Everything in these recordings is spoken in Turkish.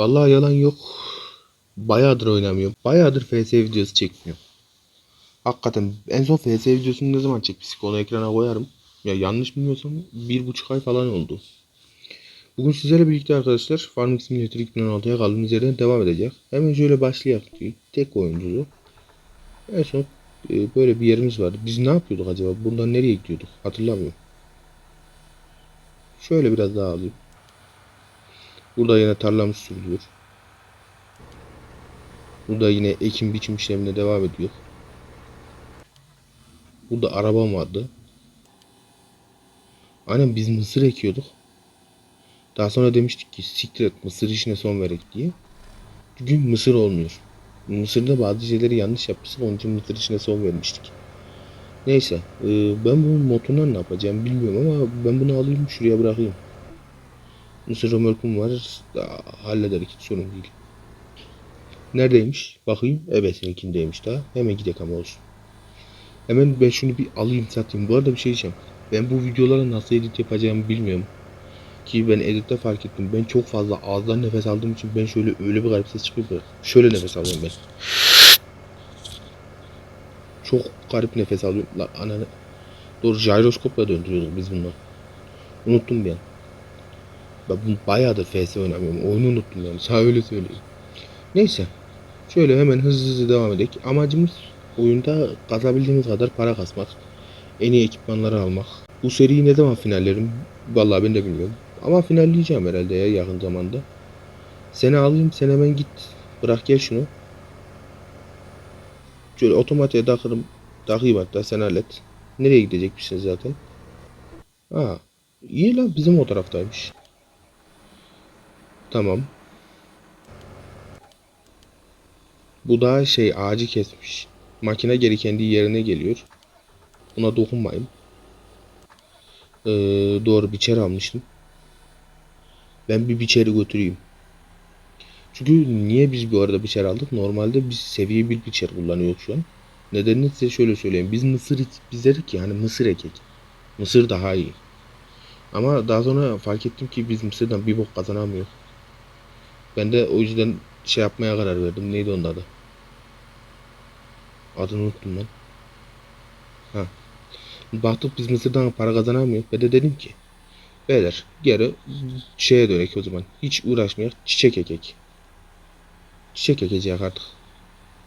Vallahi yalan yok. Bayağıdır oynamıyorum. Bayağıdır FS videosu çekmiyorum. Hakikaten en son FS videosunu ne zaman çekmiştik onu ekrana koyarım. Ya yanlış bilmiyorsam bir buçuk ay falan oldu. Bugün sizlerle birlikte arkadaşlar Farming Simulator 2016'ya kaldığımız yerden devam edecek. Hemen şöyle başlayalım. Tek oyunculu. En son e, böyle bir yerimiz vardı. Biz ne yapıyorduk acaba? Buradan nereye gidiyorduk? Hatırlamıyorum. Şöyle biraz daha alayım. Burada yine tarlamız sürülüyor. Burada yine ekim biçim işlemine devam ediyor. Burada arabam vardı. Aynen biz mısır ekiyorduk. Daha sonra demiştik ki siktir et mısır işine son verek diye. Çünkü mısır olmuyor. Mısırda bazı şeyleri yanlış yapmışsın onun için mısır işine son vermiştik. Neyse ben bu motorla ne yapacağım bilmiyorum ama ben bunu alayım şuraya bırakayım. Mısır römorkum var daha hallederek hiç sorun değil. Neredeymiş? Bakayım. Evet seninkindeymiş daha. Hemen gidelim ama olsun. Hemen ben şunu bir alayım satayım. Bu arada bir şey diyeceğim. Ben bu videolara nasıl edit yapacağımı bilmiyorum. Ki ben editte fark ettim. Ben çok fazla ağızdan nefes aldığım için ben şöyle öyle bir garip ses çıkıyor. Şöyle nefes alıyorum ben. Çok garip nefes alıyorum. Lan ananı. Doğru jiroskopla döndürüyorduk biz bunu. Unuttum an. Ben bayağıdır FS oynamıyorum. Oyunu unuttum yani. Sana öyle söyleyeyim. Neyse. Şöyle hemen hızlı hızlı devam edelim. Amacımız oyunda kazabildiğimiz kadar para kasmak. En iyi ekipmanları almak. Bu seriyi ne zaman finallerim? Vallahi ben de bilmiyorum. Ama finalleyeceğim herhalde ya yakın zamanda. Seni alayım sen hemen git. Bırak gel şunu. Şöyle otomatiğe takırım. Takayım hatta sen hallet. Nereye gidecekmişsin zaten? Ha, iyi lan bizim o taraftaymış. Tamam. Bu da şey ağacı kesmiş. Makine geri kendi yerine geliyor. Buna dokunmayın. Ee, doğru biçer almıştım. Ben bir biçeri götüreyim. Çünkü niye biz bu arada biçer aldık? Normalde biz seviye bir biçer kullanıyoruz şu an. Nedenini size şöyle söyleyeyim. Biz mısır biz dedik ki hani mısır ekek. Mısır daha iyi. Ama daha sonra fark ettim ki biz mısırdan bir bok kazanamıyoruz. Ben de o yüzden şey yapmaya karar verdim. Neydi onun adı? Adını unuttum lan. Ha. Baktık biz Mısır'dan para kazanamıyoruz. Ben de dedim ki beyler geri şeye dönek o zaman. Hiç uğraşmayak çiçek ekek. Çiçek ekeceğiz artık.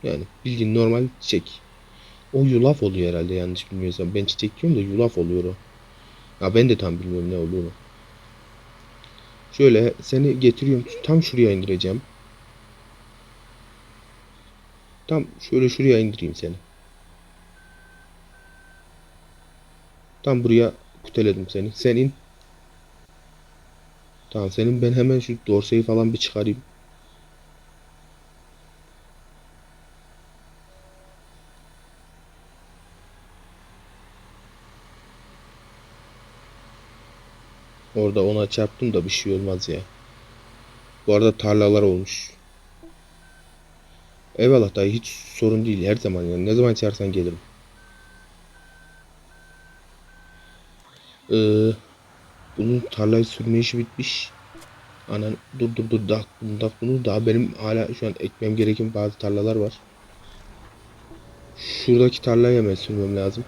Yani bildiğin normal çiçek. O yulaf oluyor herhalde yanlış bilmiyorsam. Ben çiçek diyorum da yulaf oluyor o. Ha ben de tam bilmiyorum ne oluyor. Şöyle seni getiriyorum. Tam şuraya indireceğim. Tam şöyle şuraya indireyim seni. Tam buraya kuteledim seni. Sen in. Tamam senin ben hemen şu dorseyi falan bir çıkarayım. Orada ona çarptım da bir şey olmaz ya. Bu arada tarlalar olmuş. Eyvallah dayı hiç sorun değil her zaman yani ne zaman çağırsan gelirim. Ee, bunun tarlayı sürme işi bitmiş. Anan dur dur dur dak bunu dak bunu daha benim hala şu an ekmem gereken bazı tarlalar var. Şuradaki tarlayı hemen sürmem lazım.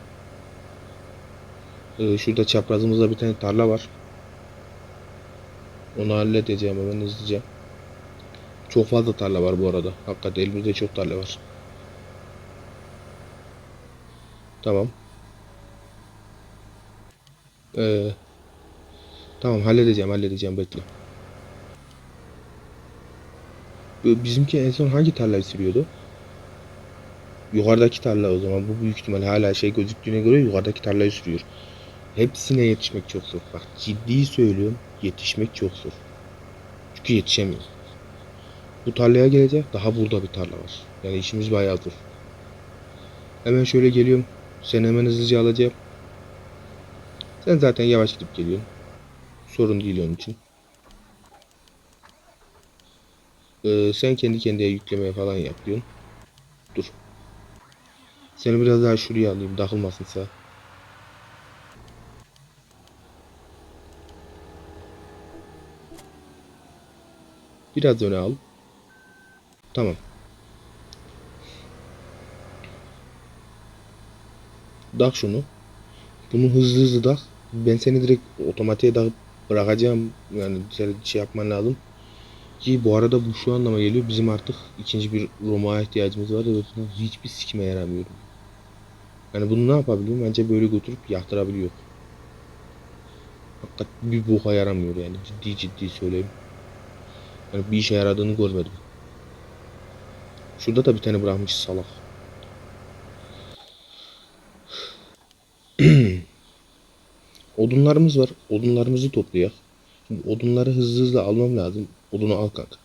Ee, şurada çaprazımızda bir tane tarla var. Onu halledeceğim hemen hızlıca. Çok fazla tarla var bu arada. Hakikaten elimizde çok tarla var. Tamam. Ee, tamam halledeceğim halledeceğim bekle. Bizimki en son hangi tarlayı sürüyordu? Yukarıdaki tarla o zaman. Bu büyük ihtimal hala şey gözüktüğüne göre yukarıdaki tarlayı sürüyor. Hepsine yetişmek çok zor. Bak ciddi söylüyorum. Yetişmek çok zor. Çünkü yetişemiyor. Bu tarlaya gelecek. Daha burada bir tarla var. Yani işimiz bayağı zor. Hemen şöyle geliyorum. Seni hemen hızlıca alacağım. Sen zaten yavaş gidip geliyorsun. Sorun değil onun için. Ee, sen kendi kendine yüklemeye falan yapıyorsun. Dur. Seni biraz daha şuraya alayım. Takılmasın sağ. Biraz öne al. Tamam. Dak şunu. Bunu hızlı hızlı dak. Ben seni direkt otomatiğe dakıp bırakacağım. Yani şey yapman lazım. Ki bu arada bu şu anlama geliyor. Bizim artık ikinci bir Roma'ya ihtiyacımız var. Evet, hiçbir sikime yaramıyor. Yani bunu ne yapabiliyorum? Bence böyle götürüp yaktırabiliyor. Hakikat bir boka yaramıyor yani. Ciddi ciddi söyleyeyim. Yani bir işe yaradığını görmedim. Şurada da bir tane bırakmış salak. Odunlarımız var. Odunlarımızı toplayak. Şimdi odunları hızlı hızlı almam lazım. Odunu al kanka.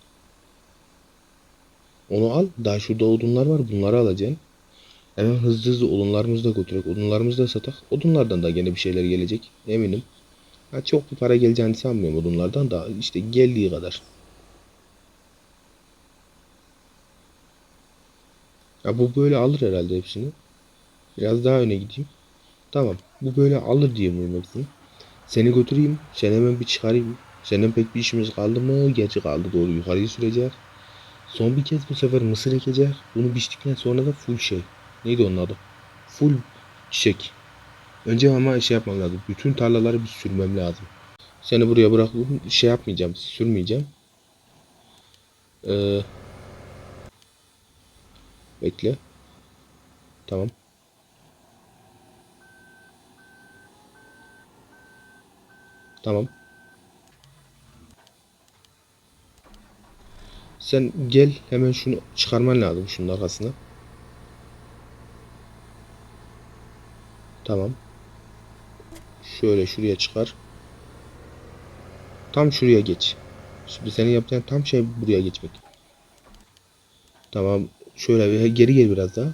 Onu al. Daha şurada odunlar var. Bunları alacaksın. Hemen hızlı hızlı odunlarımızı da götürek. Odunlarımızı da satak. Odunlardan da gene bir şeyler gelecek. Eminim. Ha, çok bir para geleceğini sanmıyorum odunlardan da. işte geldiği kadar. Ya bu böyle alır herhalde hepsini. Biraz daha öne gideyim. Tamam. Bu böyle alır diye umuyorum hepsini. Seni götüreyim. Seni hemen bir çıkarayım. Senin pek bir işimiz kaldı mı? Gerçi kaldı doğru yukarıyı sürecek. Son bir kez bu sefer mısır ekecek. Bunu biçtikten sonra da full şey. Neydi onun adı? Full çiçek. Önce ama şey yapmam lazım. Bütün tarlaları bir sürmem lazım. Seni buraya bırakıp şey yapmayacağım. Sürmeyeceğim. Ee, bekle. Tamam. Tamam. Sen gel hemen şunu çıkarman lazım şunun arkasına. Tamam. Şöyle şuraya çıkar. Tam şuraya geç. Şimdi senin yapacağın tam şey buraya geçmek. Tamam. Şöyle bir geri gel biraz daha.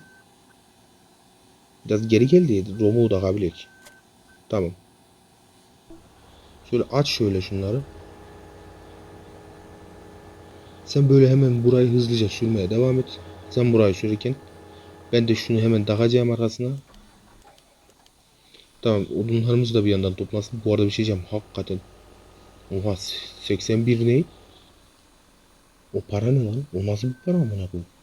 Biraz geri gel diye Romu da kabilik. Tamam. Şöyle aç şöyle şunları. Sen böyle hemen burayı hızlıca sürmeye devam et. Sen burayı sürerken ben de şunu hemen takacağım arkasına. Tamam odunlarımızı da bir yandan toplasın. Bu arada bir şey diyeceğim. Hakikaten. Oha 81 ne? O para ne lan? O nasıl bir para amına koyayım?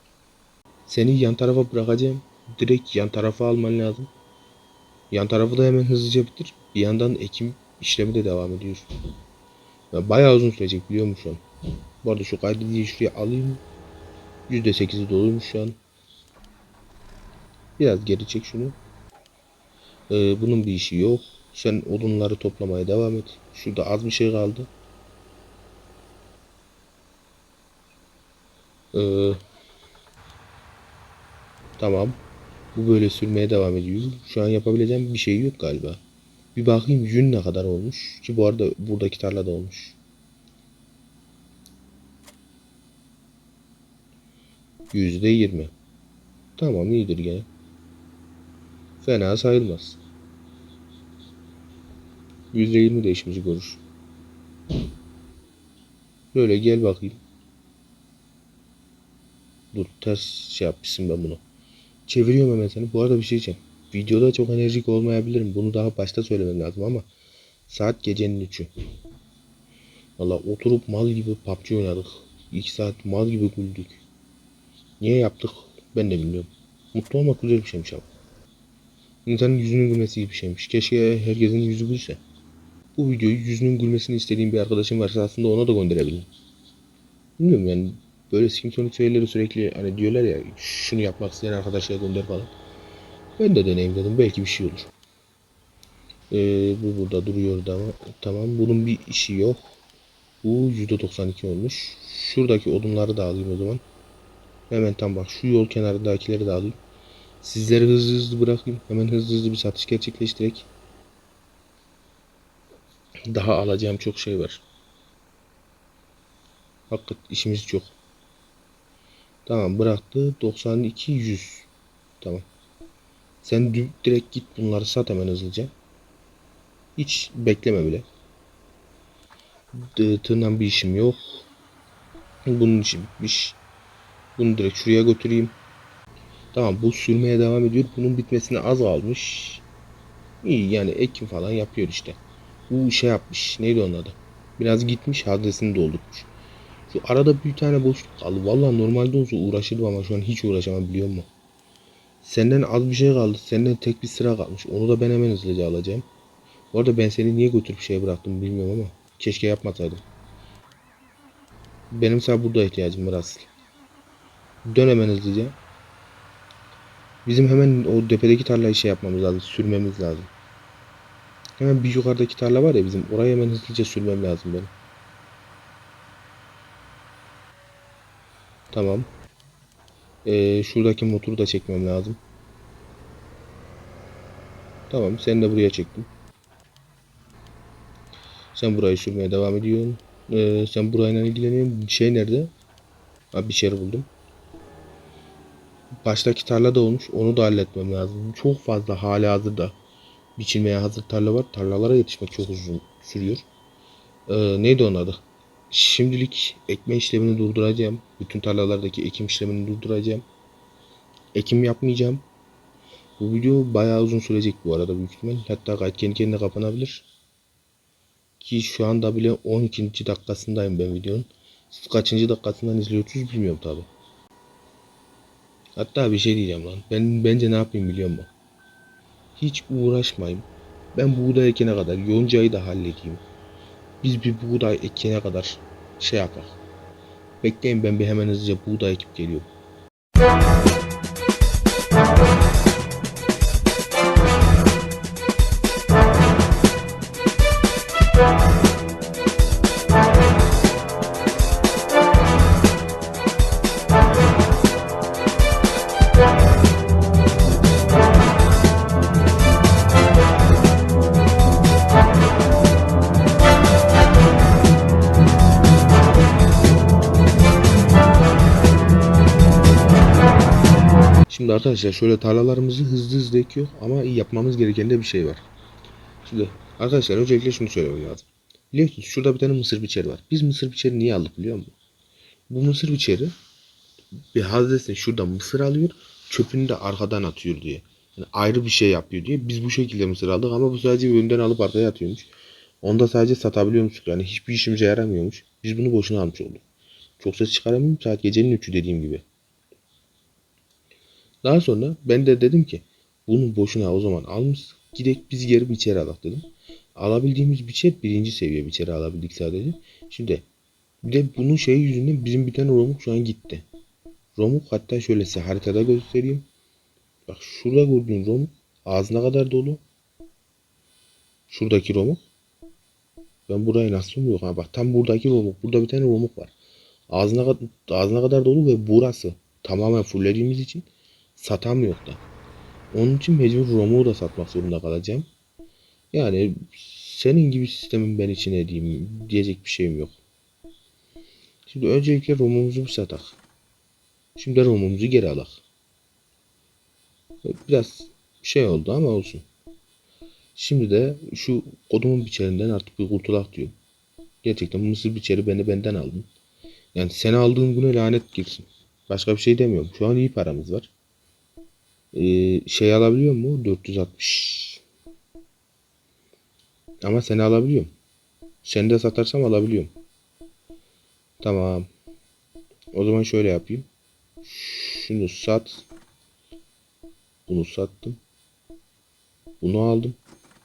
Seni yan tarafa bırakacağım. Direkt yan tarafa alman lazım. Yan tarafı da hemen hızlıca bitir. Bir yandan ekim işlemi de devam ediyor. Ya bayağı uzun sürecek biliyor musun şu an? Bu arada şu kaydı diye şuraya alayım. %8'i doluymuş şu an. Biraz geri çek şunu. Ee, bunun bir işi yok. Sen odunları toplamaya devam et. Şurada az bir şey kaldı. Ee, tamam. Bu böyle sürmeye devam ediyor. Şu an yapabileceğim bir şey yok galiba. Bir bakayım yün ne kadar olmuş. Ki bu arada buradaki tarlada olmuş. Yüzde yirmi. Tamam iyidir gene. Fena sayılmaz. Yüzde yirmi de işimizi görür. Böyle gel bakayım. Dur ters şey yapmışsın ben bunu. Çeviriyorum hemen seni. Bu arada bir şey diyeceğim. Videoda çok enerjik olmayabilirim. Bunu daha başta söylemem lazım ama saat gecenin üçü. Valla oturup mal gibi PUBG oynadık. 2 saat mal gibi güldük. Niye yaptık ben de bilmiyorum. Mutlu olmak güzel bir şeymiş ama. İnsanın yüzünün gülmesi gibi bir şeymiş. Keşke herkesin yüzü gülse. Bu videoyu yüzünün gülmesini istediğim bir arkadaşım varsa aslında ona da gönderebilirim. Bilmiyorum yani böyle Simpsons şeyleri sürekli hani diyorlar ya şunu yapmak isteyen arkadaşlara gönder falan. Ben de deneyim dedim belki bir şey olur. Ee, bu burada duruyor da ama tamam bunun bir işi yok. Bu %92 olmuş. Şuradaki odunları da alayım o zaman. Hemen tam bak şu yol kenarındakileri de alayım. Sizleri hızlı hızlı bırakayım. Hemen hızlı hızlı bir satış gerçekleştirek. Daha alacağım çok şey var. Hakikat işimiz çok. Tamam bıraktı. 92 100. Tamam. Sen direkt git bunları sat hemen hızlıca. Hiç bekleme bile. Tığından bir işim yok. Bunun işi bitmiş. Bunu direkt şuraya götüreyim. Tamam bu sürmeye devam ediyor. Bunun bitmesine az kalmış. İyi yani ekim falan yapıyor işte. Bu şey yapmış. Neydi onun adı? Biraz gitmiş adresini doldurmuş. Şu arada bir tane boşluk kaldı. Vallahi normalde olsa uğraşırdım ama şu an hiç uğraşamam biliyor musun? Senden az bir şey kaldı. Senden tek bir sıra kalmış. Onu da ben hemen hızlıca alacağım. Bu arada ben seni niye götürüp şeye bıraktım bilmiyorum ama. Keşke yapmasaydım. Benim sana burada ihtiyacım var asıl. Dön hemen hızlıca. Bizim hemen o tepedeki tarlayı şey yapmamız lazım. Sürmemiz lazım. Hemen bir yukarıdaki tarla var ya bizim. Oraya hemen hızlıca sürmem lazım benim. Tamam. Ee, şuradaki motoru da çekmem lazım. Tamam sen de buraya çektim. Sen burayı sürmeye devam ediyorsun. Ee, sen burayla ilgileniyorsun. Şey nerede? Ha bir şey buldum. Baştaki tarla da olmuş. Onu da halletmem lazım. Çok fazla hali hazırda biçilmeye hazır tarla var. Tarlalara yetişmek çok uzun sürüyor. Ee, neydi onun adı? Şimdilik ekme işlemini durduracağım. Bütün tarlalardaki ekim işlemini durduracağım. Ekim yapmayacağım. Bu video bayağı uzun sürecek bu arada büyük ihtimal. Hatta gayet kendi kendine kapanabilir. Ki şu anda bile 12. dakikasındayım ben videonun. Siz kaçıncı dakikasından izliyorsunuz bilmiyorum tabi. Hatta bir şey diyeceğim lan. Ben bence ne yapayım biliyor musun? Hiç uğraşmayayım. Ben buğday ekene kadar yoncayı da halledeyim. Biz bir buğday ekene kadar şey yapar. Bekleyin ben bir hemen hızlıca buğday ekip geliyorum. Arkadaşlar şöyle tarlalarımızı hızlı hızlı ekiyor ama yapmamız gereken de bir şey var. Şimdi arkadaşlar öncelikle şunu söylemem lazım. Biliyorsunuz şurada bir tane mısır biçeri var. Biz mısır biçeri niye aldık biliyor musun? Bu mısır biçeri bir haznesine şurada mısır alıyor çöpünü de arkadan atıyor diye. Yani ayrı bir şey yapıyor diye. Biz bu şekilde mısır aldık ama bu sadece önden alıp arkaya atıyormuş. Onda sadece satabiliyormuş. Yani hiçbir işimize yaramıyormuş. Biz bunu boşuna almış olduk. Çok ses çıkaramıyorum. Saat gecenin üçü dediğim gibi. Daha sonra ben de dedim ki bunu boşuna o zaman almış. Gidek biz geri biçer alak dedim. Alabildiğimiz biçer birinci seviye biçer alabildik sadece. Şimdi bir de bunun şey yüzünden bizim bir tane romuk şu an gitti. Romuk hatta şöyle size haritada göstereyim. Bak şurada gördüğün romuk ağzına kadar dolu. Şuradaki romuk. Ben burayı nasıl yok ha bak tam buradaki romuk. Burada bir tane romuk var. Ağzına, ağzına kadar dolu ve burası tamamen fullediğimiz için satamıyor da. Onun için mecbur romuğu da satmak zorunda kalacağım. Yani senin gibi sistemin ben için ne diyeyim diyecek bir şeyim yok. Şimdi öncelikle romumuzu bir satak. Şimdi romumuzu geri alak. Biraz şey oldu ama olsun. Şimdi de şu kodumun biçerinden artık bir kurtulak diyorum. Gerçekten mısır biçeri beni benden aldın. Yani sen aldığın güne lanet girsin. Başka bir şey demiyorum. Şu an iyi paramız var. Ee, şey alabiliyor mu? 460. Ama seni alabiliyorum. Seni de satarsam alabiliyorum. Tamam. O zaman şöyle yapayım. Şunu sat. Bunu sattım. Bunu aldım.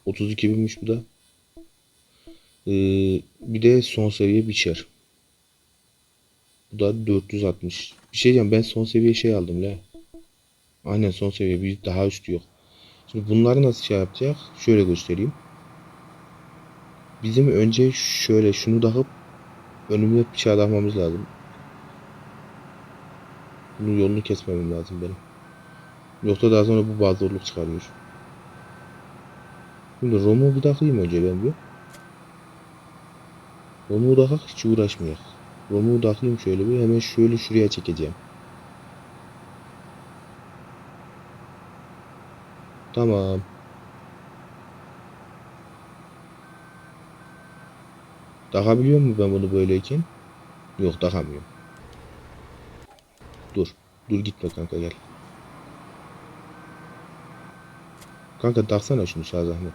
32 binmiş bu da. Ee, bir de son seviye biçer. Bu da 460. Bir şey diyeceğim ben son seviye şey aldım la. Aynen son seviye bir daha üstü yok. Şimdi bunları nasıl şey yapacak? Şöyle göstereyim. Bizim önce şöyle şunu takıp önüme bıçağı takmamız lazım. Bunun yolunu kesmemem lazım benim. Yoksa daha sonra bu bazı zorluk çıkarıyor. Şimdi Romo bir takayım önce ben bir. Romo'yu takak hiç uğraşmayak. Romo'yu takayım şöyle bir hemen şöyle şuraya çekeceğim. Tamam. Takabiliyor mu ben bunu böyleyken? Yok takamıyorum. Dur. Dur gitme kanka gel. Kanka taksana şunu sağ zahmet.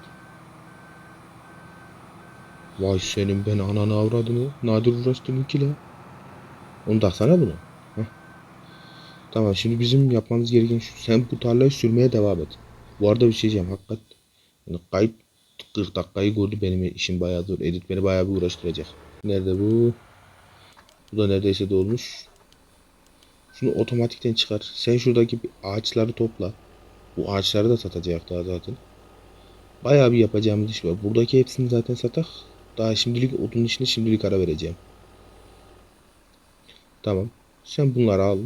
Vay senin ben ananı avradını nadir uğraştığım iki la. Onu taksana bunu. Heh. Tamam şimdi bizim yapmamız gereken şu. Sen bu tarlayı sürmeye devam et. Bu arada bir şey diyeceğim. Hakikat yani kayıp 40 dakikayı gördü benim işim bayağı zor. Edit beni bayağı bir uğraştıracak. Nerede bu? Bu da neredeyse dolmuş. Şunu otomatikten çıkar. Sen şuradaki ağaçları topla. Bu ağaçları da satacak daha zaten. Bayağı bir yapacağımız iş var. Buradaki hepsini zaten satak. Daha şimdilik odun işine şimdilik ara vereceğim. Tamam. Sen bunları al.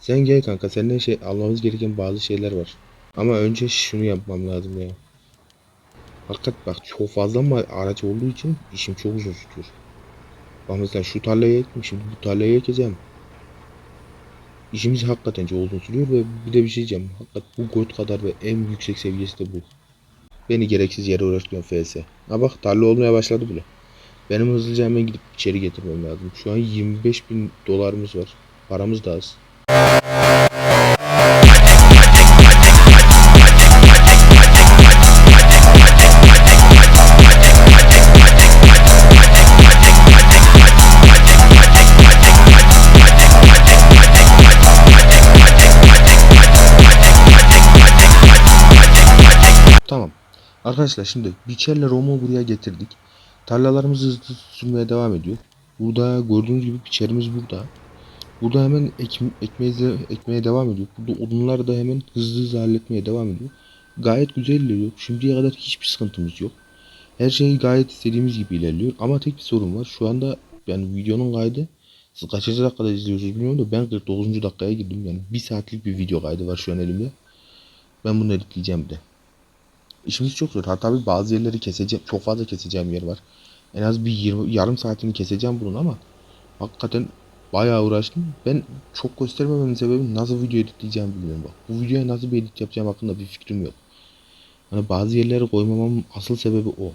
Sen gel kanka. Senden şey almamız gereken bazı şeyler var. Ama önce şunu yapmam lazım ya. Hakikat bak çok fazla araç olduğu için işim çok uzun sürüyor. Bak mesela şu tarlaya ektim. Bu tarlaya ekeceğim. İşimiz hakikaten çok uzun sürüyor ve bir de bir şey diyeceğim. Hakikat bu gold kadar ve en yüksek seviyesi de bu. Beni gereksiz yere uğraştırıyor FS. Ha bak tarla olmaya başladı bile. Benim hızlıca hemen gidip içeri getirmem lazım. Şu an 25 bin dolarımız var. Paramız da az. Arkadaşlar şimdi biçerle Romo buraya getirdik. Tarlalarımız hızlı sürmeye devam ediyor. Burada gördüğünüz gibi biçerimiz burada. Burada hemen ek, ekmeğe, ekmeğe devam ediyor. Burada odunları da hemen hızlı hızlı halletmeye devam ediyor. Gayet güzel ilerliyor. Şimdiye kadar hiçbir sıkıntımız yok. Her şey gayet istediğimiz gibi ilerliyor. Ama tek bir sorun var. Şu anda yani videonun kaydı siz kaçıncı dakikada izliyorsunuz bilmiyorum da ben 49. dakikaya girdim. Yani bir saatlik bir video kaydı var şu an elimde. Ben bunu editleyeceğim de. İşimiz çok zor. Hatta bir bazı yerleri keseceğim. Çok fazla keseceğim yer var. En az bir 20, yarım saatini keseceğim bunun ama hakikaten bayağı uğraştım. Ben çok göstermememin sebebi nasıl video editleyeceğimi bilmiyorum bak. Bu videoya nasıl bir edit yapacağım hakkında bir fikrim yok. Hani bazı yerlere koymamamın asıl sebebi o.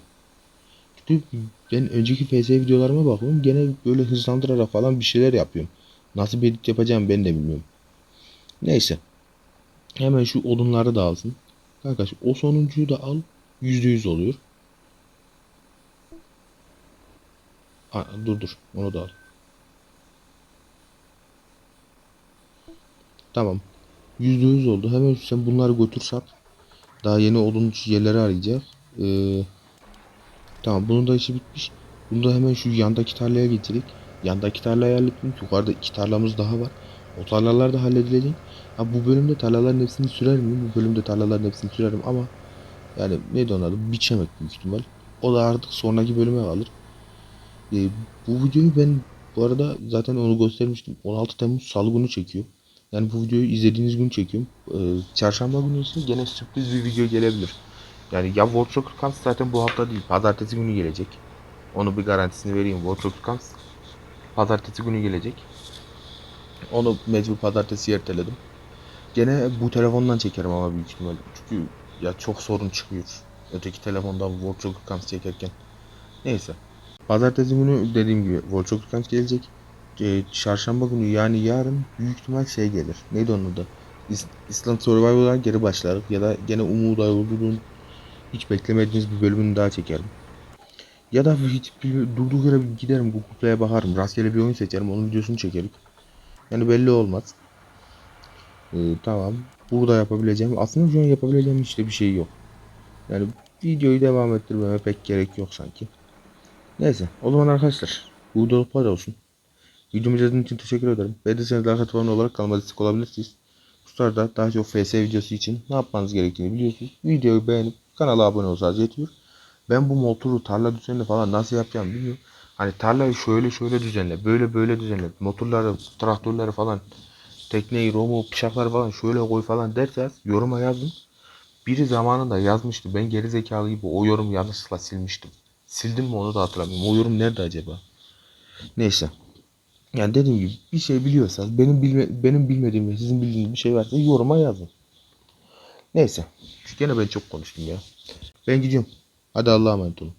Çünkü ben önceki FS videolarıma bakıyorum gene böyle hızlandırarak falan bir şeyler yapıyorum. Nasıl bir edit yapacağım ben de bilmiyorum. Neyse. Hemen şu odunları da alsın. Şu- o sonuncuyu da al. %100 oluyor. Aa, dur dur. Onu da al. Tamam. %100 oldu. Hemen sen bunları götür sat. Daha yeni odun yerleri arayacak. Ee, tamam bunun da işi bitmiş. Bunu da hemen şu yandaki tarlaya getirdik. Yandaki tarlayı hallettim. Yukarıda iki tarlamız daha var. O tarlalar da halledilecek. Ha bu bölümde tarlaların hepsini sürer miyim? Bu bölümde tarlaların hepsini sürerim ama yani neydi onun adı? Biçemek büyük ihtimal. O da artık sonraki bölüme kalır. Ee, bu videoyu ben bu arada zaten onu göstermiştim. 16 Temmuz Salı günü çekiyor. Yani bu videoyu izlediğiniz gün çekiyorum. Ee, çarşamba günü ise gene sürpriz bir video gelebilir. Yani ya World Soccer Camps zaten bu hafta değil. Pazartesi günü gelecek. Onu bir garantisini vereyim. World Soccer Camps pazartesi günü gelecek. Onu mecbur pazartesi erteledim. Gene bu telefondan çekerim ama büyük ihtimal. Çünkü ya çok sorun çıkıyor. Öteki telefondan Soccer Camps çekerken. Neyse. Pazartesi günü dediğim gibi Soccer Camps gelecek. Ee, çarşamba günü yani yarın büyük ihtimal şey gelir. Neydi onun adı? İs- Island Survival'a geri başlarız ya da gene Umut Ayoldu'nun hiç beklemediğiniz bir bölümünü daha çekerim. Ya da hiç bir, durduk yere giderim Google Play'e bakarım. Rastgele bir oyun seçerim. Onun videosunu çekerim. Yani belli olmaz. Ee, tamam. Burada yapabileceğim. Aslında şu an yapabileceğim işte bir şey yok. Yani videoyu devam ettirmeme pek gerek yok sanki. Neyse. O zaman arkadaşlar. Bu videoluk bu kadar olsun. Videomu izlediğiniz için teşekkür ederim. Beğendiyseniz like atıp olarak kanalıma destek olabilirsiniz. Sırada daha çok FS videosu için ne yapmanız gerektiğini biliyorsunuz. Videoyu beğenip kanala abone olsanız yetiyor. Ben bu motoru tarla düzenle falan nasıl yapacağımı bilmiyorum. Hani tarlayı şöyle şöyle düzenle, böyle böyle düzenle, motorları, traktörleri falan, tekneyi, romu, bıçakları falan şöyle koy falan derseniz yoruma yazın. Biri zamanında yazmıştı. Ben geri zekalı gibi o yorum yanlışlıkla silmiştim. Sildim mi onu da hatırlamıyorum. O yorum nerede acaba? Neyse. Yani dediğim gibi bir şey biliyorsanız benim bilme, benim bilmediğim ve sizin bildiğiniz bir şey varsa yoruma yazın. Neyse. Çünkü gene ben çok konuştum ya. Ben gidiyorum. Hadi Allah'a emanet olun.